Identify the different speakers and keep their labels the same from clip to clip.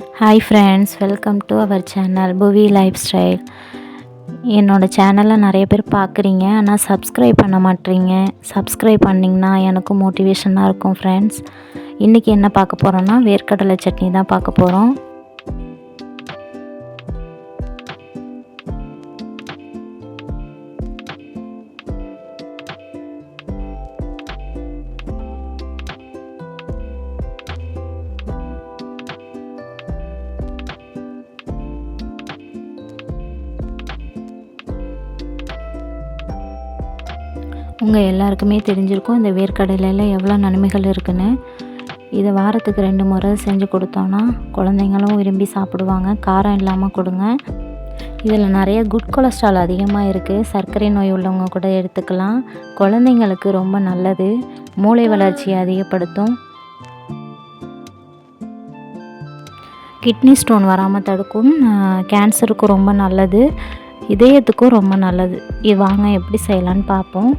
Speaker 1: Hi friends welcome to our channel Puvi lifestyle என்னோடய சேனலை நிறைய பேர் பார்க்குறீங்க ஆனால் சப்ஸ்கிரைப் பண்ண மாட்டீங்க. சப்ஸ்கிரைப் பண்ணிங்கன்னா எனக்கும் மோட்டிவேஷனாக இருக்கும் ஃப்ரெண்ட்ஸ் இன்றைக்கி என்ன பார்க்க போகிறோன்னா வேர்க்கடலை சட்னி தான் பார்க்க போகிறோம் உங்கள் எல்லாருக்குமே தெரிஞ்சிருக்கும் இந்த வேர்க்கடலையில் எவ்வளோ நன்மைகள் இருக்குன்னு. இதை வாரத்துக்கு ரெண்டு முறை செஞ்சு கொடுத்தோன்னா குழந்தைங்களும் விரும்பி சாப்பிடுவாங்க. காரம் இல்லாமல் கொடுங்க. இதில் நிறைய குட் கொலஸ்ட்ரால் அதிகமாக இருக்குது சர்க்கரை நோய் உள்ளவங்க கூட எடுத்துக்கலாம். குழந்தைங்களுக்கு ரொம்ப நல்லது. மூளை வளர்ச்சியை அதிகப்படுத்தும். கிட்னி ஸ்டோன் வராமல் தடுக்கும். கேன்சருக்கும் ரொம்ப நல்லது. இதயத்துக்கும் ரொம்ப நல்லது. இது வாங்க எப்படி செய்யலான்னு பார்ப்போம்.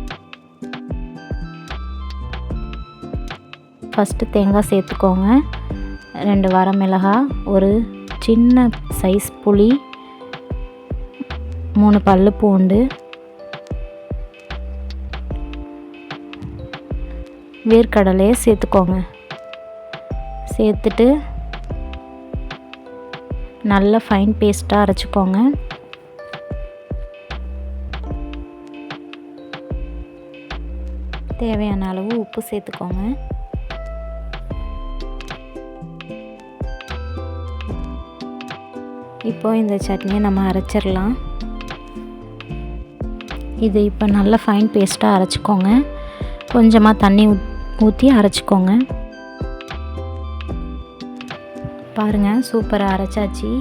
Speaker 1: ஃபஸ்ட்டு தேங்காய் சேர்த்துக்கோங்க. ரெண்டு வரமிளகாய் ஒரு சின்ன சைஸ் புளி மூணு பல் பூண்டு வேர்க்கடலையை சேர்த்துக்கோங்க. சேர்த்துட்டு நல்ல ஃபைன் பேஸ்ட்டாக அரைச்சிக்கோங்க. தேவையான அளவு உப்பு சேர்த்துக்கோங்க. இப்போ இந்த சட்னியை நம்ம அரைச்சிடலாம். இது இப்போ நல்ல ஃபைன் பேஸ்ட்டாக அரைச்சிக்கோங்க. கொஞ்சமாக தண்ணி ஊற்றி அரைச்சிக்கோங்க. பாருங்கள் சூப்பராக அரைச்சாச்சு.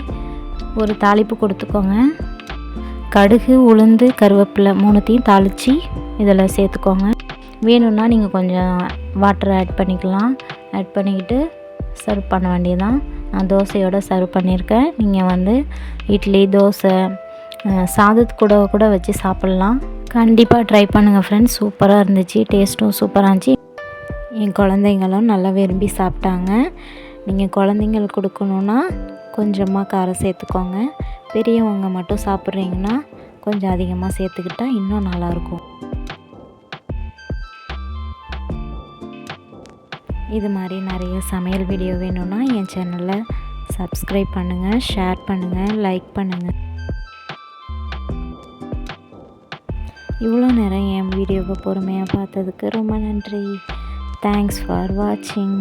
Speaker 1: ஒரு தாளிப்பு கொடுத்துக்கோங்க. கடுகு உளுந்து கருவேப்பிலை மூணுத்தையும் தாளித்து இதில் சேர்த்துக்கோங்க. வேணும்னா நீங்கள் கொஞ்சம் வாட்டர் ஆட் பண்ணிக்கலாம். ஆட் பண்ணிக்கிட்டு சர்வ் பண்ண வேண்டியதான் நான் தோசையோடு சர்வ் பண்ணியிருக்கேன். நீங்கள் வந்து இட்லி தோசை சாதத்து கூட கூட வச்சு சாப்பிட்லாம். கண்டிப்பாக ட்ரை பண்ணுங்கள் ஃப்ரெண்ட்ஸ் சூப்பராக இருந்துச்சு. டேஸ்ட்டும் சூப்பராக இருந்துச்சு. என் குழந்தைங்களும் நல்லா விரும்பி சாப்பிட்டாங்க. நீங்கள் குழந்தைங்களுக்கு கொடுக்கணுன்னா கொஞ்சமாக காரம் சேர்த்துக்கோங்க. பெரியவங்க மட்டும் சாப்பிட்றீங்கன்னா கொஞ்சம் அதிகமாக சேர்த்துக்கிட்டால் இன்னும் நல்லாயிருக்கும் இது மாதிரி நிறைய சமையல் வீடியோ வேணும்னா என் சேனலை சப்ஸ்கிரைப் பண்ணுங்கள் ஷேர் பண்ணுங்கள் லைக் பண்ணுங்கள் இவ்வளோ நேரம் என் வீடியோவை பொறுமையாக பார்த்ததுக்கு ரொம்ப நன்றி. தேங்க்ஸ் ஃபார் வாட்சிங்